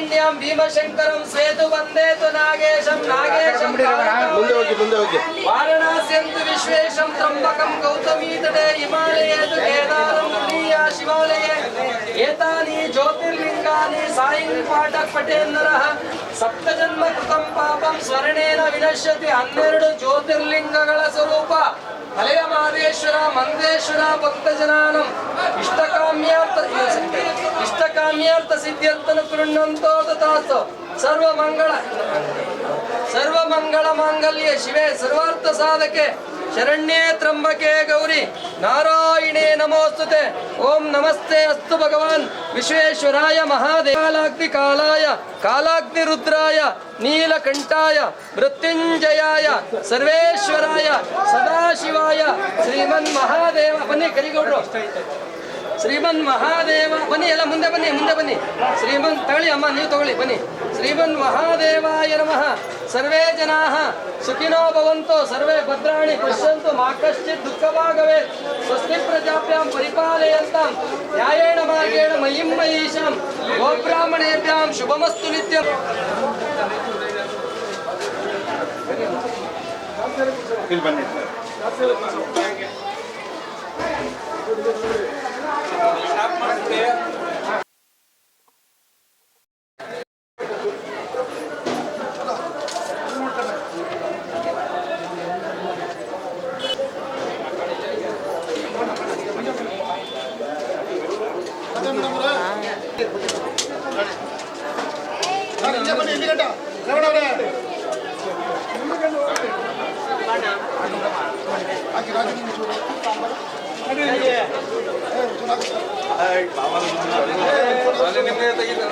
ವಾಹಿನ್ಯಾಂ ಭೀಮಶಂಕರಂ ಸೇತು ವಂದೇತು ನಾಗೇಶಂ ನಾಗೇಶಂ ಮುಂದೆ ಹೋಗಿ ಮುಂದೆ ಹೋಗಿ. ವಾರಣಾಸ್ಯಂತು ವಿಶ್ವೇಶಂ ತ್ರಂಬಕಂ ಗೌತಮೀ ತಟೆ ಹಿಮಾಲಯೇತು ಕೇದಾರಂ ತುರೀಯ ಶಿವಾಲಯೇ. ಏತಾನಿ ಜ್ಯೋತಿರ್ಲಿಂಗಾನಿ ಸಾಯಿಂ ಪಾಠ ಪಠೇನ್ನರಃ ಸಪ್ತಜನ್ಮ ಕೃತಂ ಪಾಪಂ ಸ್ವರ್ಣೇನ ವಿನಶ್ಯತಿ ಹನ್ನೆರಡು ಜ್ಯೋತಿರ್ಲಿಂಗಗಳ ಸ್ವರೂಪ. ಹಳೆಯ ಮಹದೇಶ್ವರ, ಮಂದೇಶ್ವರ ಭಕ್ತಜನಾನಂ ಇಷ್ಟಕಾಮ್ಯಾರ್ಥ ಇಷ್ಟಕಾಮ್ಯಾರ್ಥ ಸಿದ್ಧ್ಯರ್ಥನ ಕೃಣ್ಣಂತೋ ತಥಾಸ್ತು. ಸರ್ವಮಂಗಳ ಸರ್ವಮಂಗಳ ಮಾಂಗಲ್ಯ ಶಿವೇ ಸರ್ವಾರ್ಥ ಸಾಧಕೆ. ಶರಣ್ಯೇ ತ್ರಂಬಕೆ ಗೌರಿ, ನಾರಾಯಣೇ ನಮೋಸ್ತುತೆ, ಓಂ ನಮಸ್ತೆ ಅಸ್ತು ಭಗವಾನ್, ವಿಶ್ವೇಶ್ವರಾಯ ಮಹಾದೇವ, ಕಾಲಾಗ್ನಿ ಕಾಲಾಯ, ಕಾಲಾಗ್ನಿ ರುದ್ರಾಯ, ನೀಲಕಂಠಾಯ, ಮೃತ್ಯುಂಜಯಾಯ, ಸರ್ವೇಶ್ವರಾಯ, ಸದಾಶಿವಾಯ, ಶ್ರೀಮನ್ ಮಹಾದೇವ, ಬನ್ನಿ ಕರಿಗೌಡ್ರು. ಶ್ರೀಮನ್ ಮಹಾದೇವ, ಬನ್ನಿ ಎಲ್ಲ ಮುಂದೆ ಬನ್ನಿ ಮುಂದೆ ಬನ್ನಿ. ಶ್ರೀಮನ್ ತಗೊಳ್ಳಿ ಅಮ್ಮ, ನೀವು ತಗೊಳ್ಳಿ, ಬನ್ನಿ. ಶ್ರೀಮನ್ ಮಹಾದೇವಾಯ ನಮಃ. ಸರ್ವೇ ಜನಾ. ಸುಖಿನೋ ಭವಂತು. ಸರ್ವೇ ಭದ್ರಾಣಿ ಪಶ್ಯಂತು. ಮಾ ಕಶ್ಚಿತ್ ದುಃಖವಾಗವೇ ಸ್ವಸ್ತಿ ಪ್ರಜಾಭ್ಯಾಂ ಪರಿಪಾಲಯಂತಾಂ. ನ್ಯಾಯೇಣ ಮಾರ್ಗೇಣ ಮಯಿಂ ಮಹೀಶಾಂ. ಗೋಬ್ರಾಹ್ಮಣೇಭ್ಯಾಂ. ಶುಭಮಸ್ತು ನಿತ್ಯಂ. ಇಲ್ಲಿ ಬನ್ನಿ. കേട്ടോ എവിടെ അവിടെ ನಿಮಗೆ ತೆಗಿತಾರೆ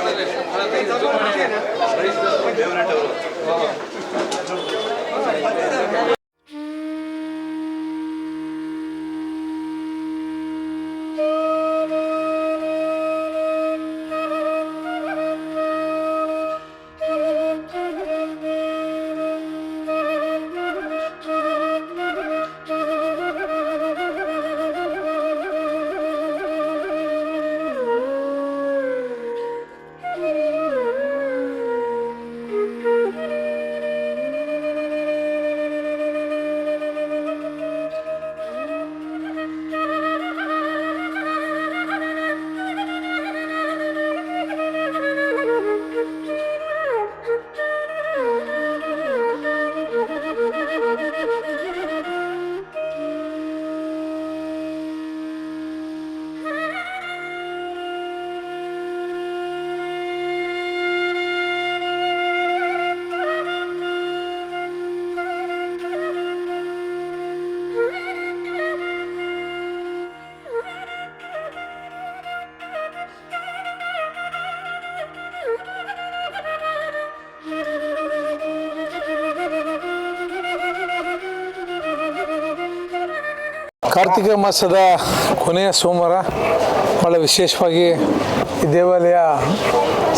ಕಾರ್ತಿಕ ಮಾಸದ ಕೊನೆಯ ಸೋಮವಾರ ಭಾಳ ವಿಶೇಷವಾಗಿ ಈ ದೇವಾಲಯ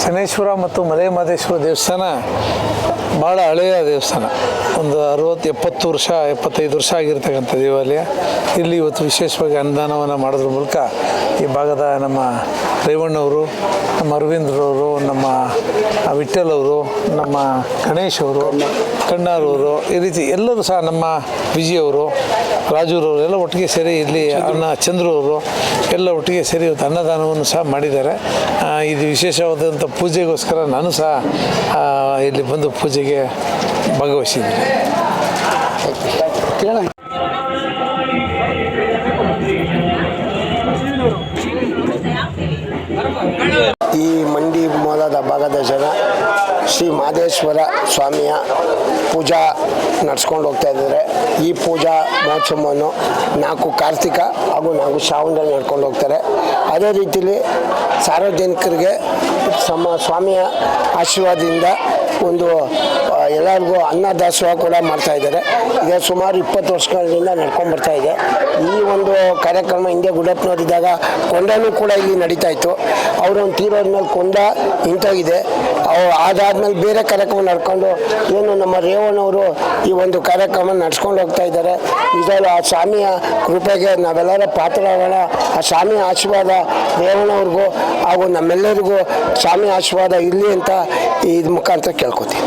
ಶನೇಶ್ವರ ಮತ್ತು ಮಲೆ ಮಹದೇಶ್ವರ ದೇವಸ್ಥಾನ ಭಾಳ ಹಳೆಯ ದೇವಸ್ಥಾನ. ಒಂದು ಅರುವತ್ತು ಎಪ್ಪತ್ತು ವರ್ಷ, ಎಪ್ಪತ್ತೈದು ವರ್ಷ ಆಗಿರ್ತಕ್ಕಂಥ ದೇವಾಲಯ. ಇಲ್ಲಿ ಇವತ್ತು ವಿಶೇಷವಾಗಿ ಅನುದಾನವನ್ನು ಮಾಡೋದ್ರ ಮೂಲಕ ಈ ಭಾಗದ ನಮ್ಮ ರೇವಣ್ಣವರು ನಮ್ಮ ಅರವಿಂದ್ರವರು ನಮ್ಮ ವಿಠಲ್ ಅವರು, ನಮ್ಮ ಗಣೇಶ್ ಅವರು ಕಣ್ಣಾರವರು ಈ ರೀತಿ ಎಲ್ಲರೂ ಸಹ ನಮ್ಮ ವಿಜಯವರು ರಾಜೂರವರು ಎಲ್ಲ ಒಟ್ಟಿಗೆ ಸೇರಿ ಇಲ್ಲಿ ಅನ್ನ ಚಂದ್ರವರು ಎಲ್ಲ ಒಟ್ಟಿಗೆ ಸೇರಿ ಇವತ್ತು ಅನ್ನದಾನವನ್ನು ಸಹ ಮಾಡಿದ್ದಾರೆ. ಇದು ವಿಶೇಷವಾದಂಥ ಪೂಜೆಗೋಸ್ಕರ ನಾನು ಸಹ ಇಲ್ಲಿ ಬಂದು ಪೂಜೆಗೆ ಭಾಗವಹಿಸಿದ್ದೀನಿ ಈ ಮಂಡಿ ಮೂಲದ ಭಾಗದ ಜನ ಶ್ರೀ ಮಾದೇಶ್ವರ ಸ್ವಾಮಿಯ ಪೂಜಾ ನಡ್ಸ್ಕೊಂಡು ಹೋಗ್ತಾ ಇದ್ದಾರೆ. ಈ ಪೂಜಾ ಮಹೋತ್ಸವವನ್ನು ನಾಲ್ಕು ಕಾರ್ತಿಕ ಹಾಗೂ ನಾಲ್ಕು ಶ್ರಾವಣದಲ್ಲಿ ನಡ್ಕೊಂಡು ಹೋಗ್ತಾರೆ. ಅದೇ ರೀತಿಯಲ್ಲಿ ಸಾರ್ವಜನಿಕರಿಗೆ ಸಮ ಸ್ವಾಮಿಯ ಆಶೀರ್ವಾದದಿಂದ ಒಂದು ಎಲ್ಲರಿಗೂ ಎಲ್ಲರಿಗೂ ಅನ್ನದಾಸೋಹ ಕೂಡ ಮಾಡ್ತಾ ಇದ್ದಾರೆ. ಈಗ ಸುಮಾರು ಇಪ್ಪತ್ತು ವರ್ಷಗಳಿಂದ ನಡ್ಕೊಂಡು ಬರ್ತಾ ಇದೆ. ಈ ಒಂದು ಕಾರ್ಯಕ್ರಮ ಹಿಂದೆ ಗುಡಪ್ಪನವರಿದ್ದಾಗ ಕೊಂಡನೂ ಕೂಡ ಇಲ್ಲಿ ನಡೀತಾ ಇತ್ತು. ಅವರು ಒಂದು ತೀರೋದ ಮೇಲೆ ಕೊಂಡ ನಿಂತೋಗಿದೆ. ಅವು ಆದ ಅದಾದ್ಮೇಲೆ ಬೇರೆ ಕಾರ್ಯಕ್ರಮ ನಡ್ಕೊಂಡು ಏನು ನಮ್ಮ ರೇವಣ್ಣವರು ಈ ಒಂದು ಕಾರ್ಯಕ್ರಮ ನಡ್ಸ್ಕೊಂಡು ಹೋಗ್ತಾ ಇದ್ದಾರೆ. ಇದರಲ್ಲಿ ಆ ಸ್ವಾಮಿಯ ಕೃಪೆಗೆ ನಾವೆಲ್ಲರ ಪಾತ್ರರಾಗೋಣ. ಆ ಸ್ವಾಮಿ ಆಶೀರ್ವಾದ ರೇವಣ್ಣವ್ರಿಗೂ ಹಾಗೂ ನಮ್ಮೆಲ್ಲರಿಗೂ ಸ್ವಾಮಿ ಆಶೀರ್ವಾದ ಇರಲಿ ಅಂತ ಈ ಮುಖಾಂತರ ಕೇಳ್ಕೊತೀನಿ.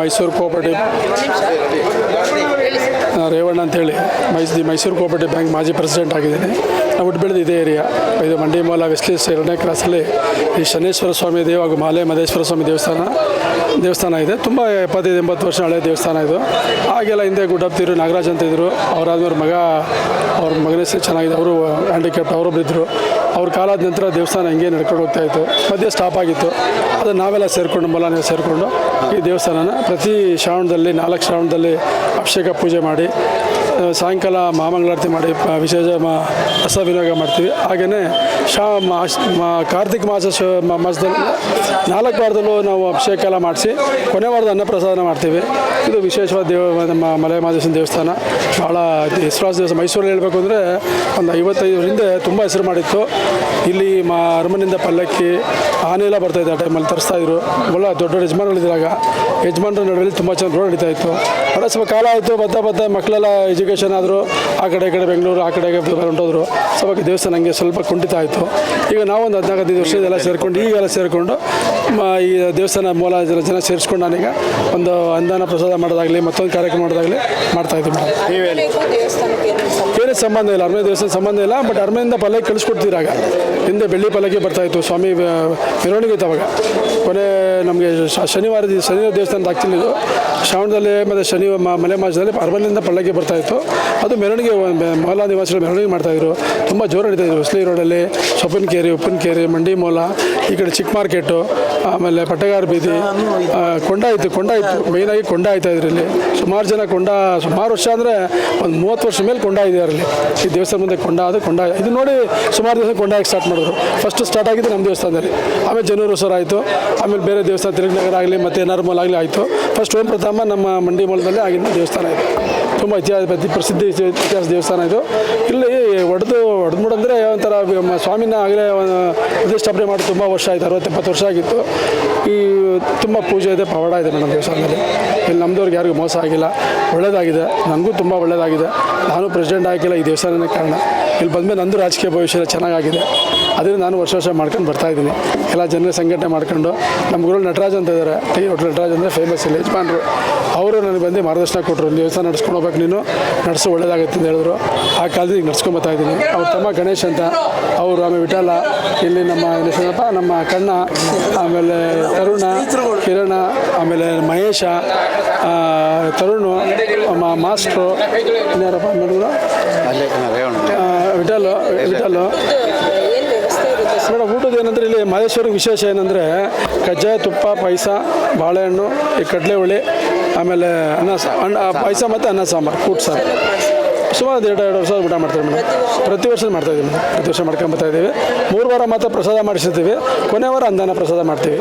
ಮೈಸೂರು ಕೋಆಪರೇಟಿವ್ ರೇವಣ್ಣ ಅಂತೇಳಿ ಮೈಸ್, ದಿ ಮೈಸೂರು ಕೋಆಪರೇಟಿವ್ ಬ್ಯಾಂಕ್ ಮಾಜಿ ಪ್ರೆಸಿಡೆಂಟ್ ಆಗಿದ್ದೀನಿ. ನಾವು ಹುಟ್ಟು ಬೆಳೆದು ಇದೇ ಏರಿಯಾ. ಇದು ಮಂಡಿ ಮಂಡಿಮೂಲ ವೆಸ್ಟ್ಲೀಸ್ ಎರಡನೇ ಕ್ರಾಸಲ್ಲಿ ಈ ಶನೇಶ್ವರ ಸ್ವಾಮಿ ದೇವ ಹಾಗೂ ಮಾಲೆ ಮಹದೇಶ್ವರ ಸ್ವಾಮಿ ದೇವಸ್ಥಾನ ದೇವಸ್ಥಾನ ಇದೆ. ತುಂಬ ಎಪ್ಪತ್ತೈದು, ಎಂಬತ್ತು ವರ್ಷ ಹಳೆಯ ದೇವಸ್ಥಾನ ಇದು. ಆಗೆಲ್ಲ ಹಿಂದೆ ಗುಡ್ಡಪ್ತಿರು, ನಾಗರಾಜ್ ಅಂತ ಇದ್ದರು ಅವರಾದ್ಮೇಲೆ ಮಗ, ಅವ್ರ ಮಗನೇ ಚೆನ್ನಾಗಿದೆ. ಅವರು ಹ್ಯಾಂಡಿಕ್ಯಾಪ್ಟ್ ಅವರೊಬ್ಬರು ಇದ್ದರು ಅವ್ರ ಕಾಲಾದ ನಂತರ ದೇವಸ್ಥಾನ ಹಿಂಗೆ ನಡ್ಕೊಂಡು ಹೋಗ್ತಾ ಇತ್ತು. ಮಧ್ಯೆ ಸ್ಟಾಪ್ ಆಗಿತ್ತು. ಅದು ನಾವೆಲ್ಲ ಸೇರಿಕೊಂಡು ಮೊಲನೆ ಸೇರಿಕೊಂಡು ಈ ದೇವಸ್ಥಾನನ ಪ್ರತಿ ಶ್ರಾವಣದಲ್ಲಿ ನಾಲ್ಕು ಶ್ರಾವಣದಲ್ಲಿ ಅಭಿಷೇಕ ಪೂಜೆ ಮಾಡಿ ಸಾಯಂಕಾಲ ಮಹಾಮಂಗಳಾರತಿ ಮಾಡಿ ವಿಶೇಷ ರಸ ವಿನಿಯೋಗ ಮಾಡ್ತೀವಿ. ಹಾಗೆಯೇ ಶಾ, ಮಾ ಕಾರ್ತಿಕ ಮಾಸ ಮಾಸದಲ್ಲಿ ನಾಲ್ಕು ವಾರದಲ್ಲೂ ನಾವು ಅಭಿಷೇಕ ಎಲ್ಲ ಮಾಡಿಸಿ, ಕೊನೆ ವಾರದ ಅನ್ನಪ್ರಸಾದನ ಮಾಡ್ತೀವಿ. ಇದು ವಿಶೇಷವಾದ ದೇವ, ನಮ್ಮ ಮಲೆ ಮಹದೇಶ್ವರ ದೇವಸ್ಥಾನ. ಭಾಳ ಹೆಸರುವಾಸ ದೇವಸ್ಥಾನ. ಮೈಸೂರಲ್ಲಿ ಹೇಳಬೇಕು ಅಂದರೆ ಒಂದು ಐವತ್ತೈದು ಹಿಂದೆ ತುಂಬ ಹೆಸರು ಮಾಡಿತ್ತು. ಇಲ್ಲಿ ಮಾ, ಅರಮನೆಯಿಂದ ಪಲ್ಲಕ್ಕಿ ಆನೆ ಎಲ್ಲ ಇದೆ ಆ ಟೈಮಲ್ಲಿ ತರಿಸ್ತಾ ಇದ್ರು. ಒಳ್ಳೆ ದೊಡ್ಡ ದೊಡ್ಡ ಯಜಮಾನಗಳಿದ್ದಾಗ ಯಜಮಾನರ ನಡುವೆ ತುಂಬ ಚೆನ್ನಾಗಿ ರೋಡ್ ನಡೀತಾ ಇತ್ತು. ಒಳ್ಳೆ ಸ್ವಲ್ಪ ಕಾಲ ಆಯಿತು ಬದ್ದ ಬದ್ದ ಮಕ್ಕಳೆಲ್ಲ ಎಜುಕೇಷನ್ ಆದರೂ. ಆ ಕಡೆ ಈ ಕಡೆ ಬೆಂಗಳೂರು ಆ ಕಡೆಗೆ ಹೊಂಟೋದ್ರು ಸ್ವಲ್ಪ ದೇವಸ್ಥಾನ ಹಂಗೆ ಸ್ವಲ್ಪ ಕುಂಠಿತ ಆಯಿತು. ಈಗ ನಾವೊಂದು ಹದಿನಾಲ್ಕು ಹದಿನೈದು ವರ್ಷದೆಲ್ಲ ಸೇರಿಕೊಂಡು ಈಗೆಲ್ಲ ಸೇರಿಕೊಂಡು ಈ ದೇವಸ್ಥಾನ ಮೂಲ ಜನ ಜನ ಸೇರಿಸ್ಕೊಂಡು ನಾನೀಗ ಒಂದು ಅನುದಾನ ಪ್ರಸಾದ ಮಾಡೋದಾಗಲಿ ಮತ್ತೊಂದು ಕಾರ್ಯಕ್ರಮ ಮಾಡೋದಾಗಲಿ ಮಾಡ್ತಾ ಇದ್ದೀವಿ ಮೇಡಮ್. ಬೇರೆ ಸಂಬಂಧ ಇಲ್ಲ ಅರಮನೆ ದೇವಸ್ಥಾನ ಸಂಬಂಧ ಇಲ್ಲ ಬಟ್ ಅರಮನೆಯಿಂದ ಪಲ್ಲೆ ಕಳಿಸ್ಕೊಡ್ತೀರಾಗ ಹಿಂದೆ ಬೆಳ್ಳಿ ಪಲ್ಲಕ್ಕಿ ಬರ್ತಾ ಇತ್ತು. ಸ್ವಾಮಿ ಮೆರವಣಿಗೆ ಇತ್ತು ಅವಾಗ. ಕೊನೆ ನಮಗೆ ಶನಿವಾರ ಶನಿ ಶನಿವಾರ ದೇವಸ್ಥಾನದ ಆಗ್ತಿಲ್ಲ ಇದು. ಶ್ರಾವಣದಲ್ಲಿ ಮತ್ತು ಶನಿ ಮಲೆ ಮಾಸದಲ್ಲಿ ಅರಮನೆಯಿಂದ ಪಲ್ಲಕ್ಕಿ ಬರ್ತಾ ಇತ್ತು. ಅದು ಮೆರವಣಿಗೆ ಮೊಲ ನಿವಾಸಿಗಳು ಮೆರವಣಿಗೆ ಮಾಡ್ತಾಯಿದ್ರು ತುಂಬ ಜೋರು ನಡೀತಾಯಿದ್ರು ಹೊಸಲಿ ರೋಡಲ್ಲಿ, ಸೊಪ್ಪಿನಕೇರಿ, ಉಪ್ಪಿನಕೇರಿ ಮಂಡಿ ಮೊಲ ಈ ಕಡೆ ಚಿಕ್ಕ ಮಾರ್ಕೆಟು, ಆಮೇಲೆ ಪಟ್ಟಗಾರ ಬೀದಿ ಕೊಂಡ ಇತ್ತು ಕೊಂಡ ಇತ್ತು. ಮೇಯ್ನಾಗಿ ಕೊಂಡ ಆಯ್ತಾ ಇಲ್ಲಿ. ಸುಮಾರು ಜನ ಕೊಂಡ, ಸುಮಾರು ವರ್ಷ ಅಂದರೆ ಒಂದು ಮೂವತ್ತು ವರ್ಷ ಮೇಲೆ ಕೊಂಡ ಇದೆ ಅಲ್ಲಿ ಈ ದೇವಸ್ಥಾನ ಮುಂದೆ ಕೊಂಡ, ಅದು ಕೊಂಡ. ಇದು ನೋಡಿ ಸುಮಾರು ದಿವಸ ಕೊಂಡ ಸ್ಟಾರ್ಟ್ ಮಾಡಿದ್ರು ಫಸ್ಟ್ ಸ್ಟಾರ್ಟ್ ಆಗಿದ್ದು ನಮ್ಮ ದೇವಸ್ಥಾನದಲ್ಲಿ. ಆಮೇಲೆ ಜನೂರು ಆಯಿತು. ಆಮೇಲೆ ಬೇರೆ ದೇವಸ್ಥಾನ ತಿರುಗನಗರ ಆಗಲಿ, ಮತ್ತು ನರ್ಮಲ್ ಆಗಲಿ ಆಯಿತು. ಫಸ್ಟ್ ಓಂ ಪ್ರಥಮ ನಮ್ಮ ಮಂಡಿ ಮೂಲದಲ್ಲಿ ಆಗಿನ ದೇವಸ್ಥಾನ ಇದೆ. ತುಂಬ ಇತಿಹಾಸ ಪ್ರಸಿದ್ಧ ಇತಿಹಾಸ ದೇವಸ್ಥಾನ ಇದು. ಇಲ್ಲಿ ಒಡೆದು ಒಡೆದ್ಮುಡು ಅಂದರೆ ಒಂಥರ ವಿ- ಮ- ಸ್ವಾಮಿನ ಆಗಲೇ ಪ್ರತಿಷ್ಠಾಪನೆ ಮಾಡಿ ತುಂಬ ವರ್ಷ ಆಯಿತು, ಅರವತ್ತೆಪ್ಪತ್ತು ವರ್ಷ ಆಗಿತ್ತು. ಈ ತುಂಬ ಪೂಜೆ ಇದೆ, ಪವಾಡ ಇದೆ ಮೇಡಮ್ ದೇವಸ್ಥಾನದಲ್ಲಿ. ಇಲ್ಲಿ ನಮ್ಮದವ್ರಿಗೆ ಯಾರಿಗೂ ಮೋಸ ಆಗಿಲ್ಲ. ಒಳ್ಳೆಯದಾಗಿದೆ ನನಗೂ ತುಂಬ ಒಳ್ಳೆಯದಾಗಿದೆ ನಾನು ಪ್ರೆಸಿಡೆಂಟ್ ಆಗಿಲ್ಲ, ಈ ದೇವಸ್ಥಾನನೇ ಕಾರಣ. ಇಲ್ಲಿ ಬಂದಮೇಲೆ ನಂದು ರಾಜಕೀಯ ಭವಿಷ್ಯ ಚೆನ್ನಾಗಿದೆ ಅದರಿಂದ ನಾನು ವರ್ಷ ವರ್ಷ ಮಾಡ್ಕೊಂಡು ಬರ್ತಾ ಇದ್ದೀನಿ. ಎಲ್ಲ ಜನರ ಸಂಘಟನೆ ಮಾಡ್ಕೊಂಡು, ನಮ್ಮ ಗುರು ನಟರಾಜ್ ಅಂತ ಇದ್ದಾರೆ. ಟೈ ಹೋಟ್ಲ್ ನಟರಾಜ್ ಅಂದರೆ ಫೇಮಸ್ ಇಲ್ಲಿ, ಯಜಮಾನರು. ಅವರು ನನಗೆ ಬಂದು ಮಾರ್ಗದರ್ಶನ ಕೊಟ್ಟರು. ದೇವಸ್ಥಾನ ನಡ್ಸ್ಕೊಂಡು ಹೋಗ್ಬೇಕು ನೀನು. ನಡೆಸು, ಒಳ್ಳೇದಾಗುತ್ತೆ ಅಂತ ಹೇಳಿದ್ರು. ಆ ಕಾಲದಲ್ಲಿ ಈಗ ನಡ್ಸ್ಕೊಂಬತ್ತಾ ಇದ್ದೀನಿ. ಅವ್ರ ತಮ್ಮ ಗಣೇಶ್ ಅಂತ. ಅವರು ಆಮೇಲೆ ವಿಠಲ, ಇಲ್ಲಿ ನಮ್ಮ ಏನಪ್ಪ, ನಮ್ಮ ಕಣ್ಣ, ಆಮೇಲೆ ತರುಣ, ಕಿರಣ, ಆಮೇಲೆ ಮಹೇಶ ತರುಣ ಮಾಸ್ಟ್ರು, ಇನ್ಯಾರಪ್ಪ ಮೇಡಮ್ ವಿಠಲ್ ವಿಠಲ್. ಮೇಡಮ್ ಊಟದ ಏನಂದ್ರೆ ಇಲ್ಲಿ ಮಹೇಶ್ವರಿಗೆ ವಿಶೇಷ ಏನಂದರೆ ಕಜ್ಜಾಯ ತುಪ್ಪ, ಪಾಯಸ, ಬಾಳೆಹಣ್ಣು, ಈ ಕಡಲೆ ಹುಳಿ ಆಮೇಲೆ ಅನ್ನ ಸಾ ಅನ್ನ ಪಾಯಸ ಮತ್ತು ಅನ್ನ ಸಾಂಬಾರು ಕೂಟ್ ಸಾರು. ಸುಮಾರು ಎರಡು ಎರಡು ವರ್ಷ ಊಟ ಮಾಡ್ತೀವಿ ಮೇಡಮ್. ಪ್ರತಿ ವರ್ಷ? ಮಾಡ್ತಾ ಇದ್ದೀವಿ ಮೇಡಮ್. ಪ್ರತಿ ವರ್ಷ ಮಾಡ್ಕೊಂಡು ಬರ್ತಾ ಇದ್ದೀವಿ. ಮೂರು ವಾರ ಮಾತ್ರ ಪ್ರಸಾದ ಮಾಡಿಸಿರ್ತೀವಿ. ಕೊನೆ ವಾರ ಅಂದಾನ ಪ್ರಸಾದ ಮಾಡ್ತೀವಿ.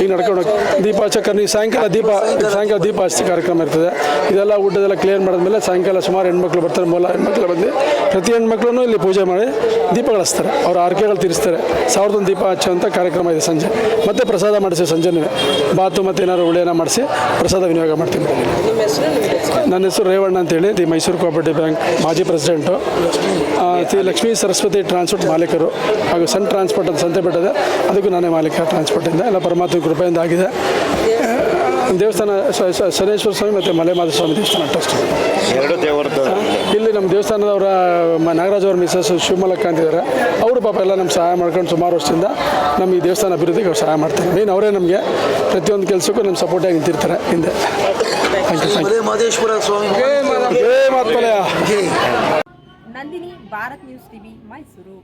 ಈಗ ನಡ್ಕೊಂಡು ಹೋಗಿ. ದೀಪ ಚಕ್ಕರ್ನಿ ಸಾಯಂಕಾಲ ದೀಪ ಸಾಯಂಕಾಲ ದೀಪ ಹಚ್ಚಿ ಕಾರ್ಯಕ್ರಮ ಇರ್ತದೆ. ಇದೆಲ್ಲ ಊಟದೆಲ್ಲ ಕ್ಲಿಯರ್ ಮಾಡಿದ್ಮೇಲೆ ಸಾಯಂಕಾಲ ಸುಮಾರು ಹೆಣ್ಮಕ್ಳು ಬರ್ತಾರೆ, ಮೂಲ ಹೆಣ್ಮಕ್ಳು ಬಂದು ಪ್ರತಿ ಹೆಣ್ಮಕ್ಳು ಇಲ್ಲಿ ಪೂಜೆ ಮಾಡಿ ದೀಪಗಳಿಸ್ತಾರೆ ಅವ್ರ ಆರ್ಕೆಗಳು ತೀರಿಸ್ತಾರೆ. ಸಾವಿರದ ಒಂದು ದೀಪ ಹಚ್ಚುವಂಥ ಕಾರ್ಯಕ್ರಮ ಇದೆ ಸಂಜೆ. ಮತ್ತೆ ಪ್ರಸಾದ ಮಾಡಿಸಿ ಸಂಜೆನೂ. ಬಾತು ಮತ್ತು ಏನಾದ್ರು ಉಳಿಯನ್ನ ಮಾಡಿಸಿ ಪ್ರಸಾದ ವಿನಿಯೋಗ ಮಾಡ್ತೀನಿ. ನನ್ನ ಹೆಸರು ರೇವಣ್ಣ ಅಂತೇಳಿ, ದಿ ಮೈಸೂರು ಕೋಆಪರೇಟಿವ್ ಬ್ಯಾಂಕ್ ಮಾಜಿ ಪ್ರೆಸಿಡೆಂಟು. ಶ್ರೀ ಲಕ್ಷ್ಮೀ ಸರಸ್ವತಿ ಟ್ರಾನ್ಸ್ಪೋರ್ಟ್ ಮಾಲೀಕರು ಹಾಗೂ ಸನ್ ಟ್ರಾನ್ಸ್ಪೋರ್ಟ್ ಅಂತ ಸಂತೆ ಬಿಟ್ಟಿದೆ. ಅದಕ್ಕೂ ನಾನೇ ಮಾಲೀಕ ಟ್ರಾನ್ಸ್ಪೋರ್ಟಿಂದ ಎಲ್ಲ ಪರಮಾತ್ಮ ಕೃಪೆಯಿಂದ ಆಗಿದೆ ದೇವಸ್ಥಾನ ಶನೇಶ್ವರ ಸ್ವಾಮಿ ಮತ್ತು ಮಲೆಮಾದ ಸ್ವಾಮಿ ದೇವಸ್ಥಾನ ಟ್ರಸ್ಟ್ ಎರಡು ದೇವರದ್ದು ಇಲ್ಲಿ ನಮ್ಮ ದೇವಸ್ಥಾನದವರ ಮ- ನಾಗರಾಜ್ ಅವ್ರ ಮಿಸಸ್ ಶಿವಮಲಕ್ಕ ಅಂತಿದ್ದಾರೆ. ಅವರು ಪಾಪ ಎಲ್ಲ ನಮ್ಮ ಸಹಾಯ ಮಾಡ್ಕೊಂಡು ಸುಮಾರು ವರ್ಷದಿಂದ ನಮ್ಮ ಈ ದೇವಸ್ಥಾನ ಅಭಿವೃದ್ಧಿಗೆ ಅವ್ರು ಸಹಾಯ ಮಾಡ್ತಾರೆ. ಮೇನ್ ಅವರೇ ನಮಗೆ ಪ್ರತಿಯೊಂದು ಕೆಲಸಕ್ಕೂ ನಮ್ಮ ಸಪೋರ್ಟಾಗಿ ನಿಂತಿರ್ತಾರೆ ಹಿಂದೆ. Nandini Bharat news TV Mysuru.